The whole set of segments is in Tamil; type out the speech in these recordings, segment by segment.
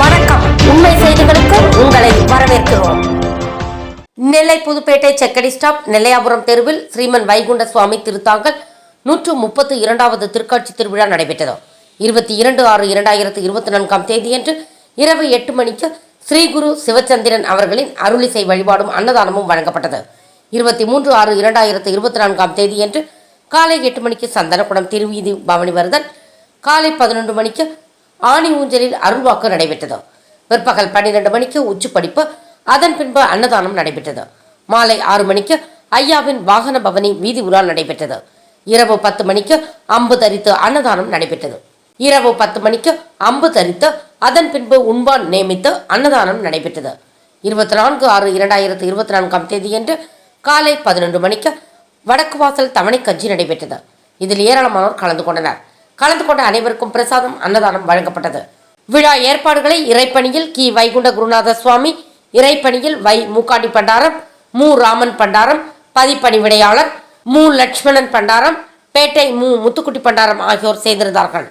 வணக்கம். உண்மை செய்திகளுக்கு உங்களை வரவேற்கிறோம். நெல்லை புதுப்பேட்டை செக்கடி ஸ்டாப் நெல்லையாபுரம் தெருவில் ஸ்ரீமன் வைகுண்ட சுவாமி திருத்தாங்கல் நூற்று முப்பத்து இரண்டாவது திருக்காட்சி திருவிழா நடைபெற்றது. இருபத்தி இரண்டு ஆறு இரண்டாயிரத்து இருபத்தி நான்காம் தேதியன்று இரவு எட்டு மணிக்கு ஸ்ரீகுரு சிவச்சந்திரன் அவர்களின் அருளிசை வழிபாடும் அன்னதானமும் வழங்கப்பட்டது. இருபத்தி மூன்று ஆறு இரண்டாயிரத்து இருபத்தி நான்காம் தேதியன்று காலை எட்டு மணிக்கு சந்தனக்குடம் திருவீதி பவனி வருதல் காலை பதினொன்று மணிக்கு ஆணி ஊஞ்சலில் அருள்வாக்கு நடைபெற்றது. பிற்பகல் பன்னிரண்டு மணிக்கு உச்சி படிப்பு அதன் பின்பு அன்னதானம் நடைபெற்றது. மாலை ஆறு மணிக்கு ஐயாவின் வாகன பவனி வீதி உலா நடைபெற்றது. இரவு பத்து மணிக்கு அம்பு தரித்து அன்னதானம் நடைபெற்றது. இரவு பத்து மணிக்கு அம்பு தரித்து அதன் பின்பு உண்பான் நியமித்து அன்னதானம் நடைபெற்றது. இருபத்தி நான்கு ஆறு இரண்டாயிரத்து இருபத்தி நான்காம் தேதியன்று காலை பதினொன்று மணிக்கு வடக்கு வாசல் தவணை கட்சி நடைபெற்றது. இதில் ஏராளமானோர் கலந்து கொண்டனர். கலந்து கொண்ட அனைவருக்கும் பிரசாதம் அன்னதானம் வழங்கப்பட்டது. விழா ஏற்பாடுகளை இறைப்பணியில் கி. வைகுண்ட குருநாத சுவாமி இறைப்பணியில் வை. மூக்காண்டி பண்டாரம் மு. ராமன் பண்டாரம் பதிப்பணி விடையாளர் மு. லட்சுமணன் பண்டாரம் பேட்டை மு. முத்துக்குட்டி பண்டாரம் ஆகியோர் சேர்ந்திருந்தார்கள்.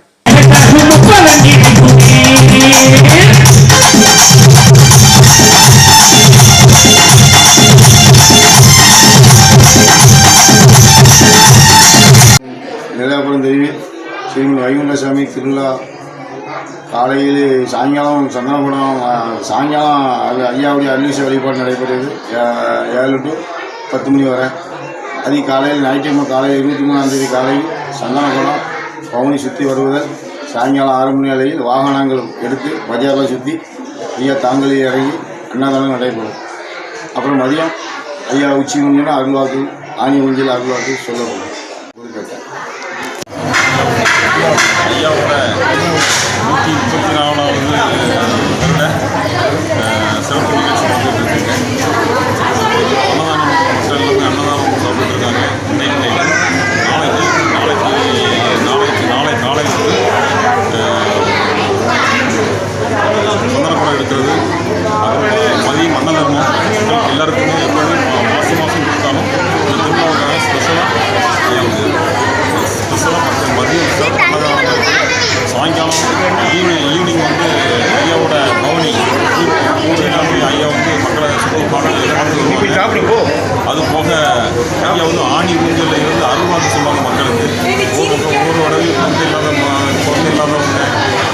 நெல்லாபுரம் தெருவில் ஸ்ரீமன் வைகுண்டசாமி திருவிழா காலையில் சாயங்காலம் சந்தனபுரம் சாயங்காலம் அது ஐயாவுடைய அருளிசை வழிபாடு நடைபெறுது ஏ- ஏழு டு பத்து மணி வரை. அது காலையில் ஞாயிற்றுக்கிழமை காலையில் இருபத்தி மூணாந்தேதி காலையில் சந்தனபுரம் பவுனி சுற்றி வருவதால் சாயங்காலம் ஆறு மணி அளவில் வாகனங்கள் எடுத்து பஜாரில் சுற்றி ஐயா தாங்களில் இறங்கி அன்னதானம் நடைபெறும். அப்புறம் மதியம் ஐயா உச்சி முடிஞ்சோன்னா அருள்வாக்கு ஆணி ஊஞ்சல் அருள்வாக்கு சொல்லப்படும் புதுப்பேட்டை ஐயாவோட நூற்றி முப்பத்தி நாலாவது வருட அஹ், சிறப்பு நிகழ்ச்சி நடந்துட்டு இருக்குங்க அன்னதானம் மக்கள் எல்லாமே அன்னதானம் சாப்பிட்டு இருக்காங்க இன்னைக்கு நாளைக்கு நாளைக்கு நாளைக்கு நாளை காலை வந்து சந்தனக்குடம் எடுக்கிறது அப்புறம் மதியம் அன்னதானம் மக்கள் எல்லாருக்குமே எப்போதுமே மா- மாதம் மாதம் கொடுத்தாலும் இந்த திருவிழாவுக்காக ஸ்பெஷலாக ஸ்பெஷலாக மக்கள் மதியம் சார் அன்னதானம் ஈவினிங் ஈவினிங் வந்து ஐயாவோட பவனி ஊர் எல்லாமே ஐயா வந்து மக்களை சுற்றி பார்க்க அது போக ஐயா வந்து ஆணி ஊஞ்சலில் இருந்து அருள்வாக்கு சொல்லுவாங்க மக்களுக்கு ஒவ்வொரு பக்கம் வடவையும் குழந்தை இல்லாத குழந்தை இல்லாதவங்க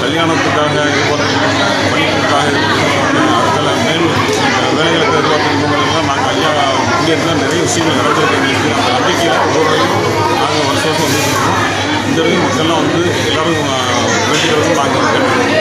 கல்யாணத்துக்காக எதிர்பார்த்துருக்காங்க படிப்புக்காக எதிர்பார்த்துருக்காங்க அதுக்கெல்லாம் மேல் வேலைகளுக்கு நாங்கள் ஐயா இங்கே இருந்தால் நிறைய விஷயங்கள் நடந்திருக்கு எங்களுக்கு அந்த நம்பிக்கையில் ஒவ்வொரு நாங்கள் வருஷம் வருஷம் இந்த வரைக்கும் மக்கள்லாம் வந்து எல்லாரும் வெற்றி நாங்கள் பார்க்க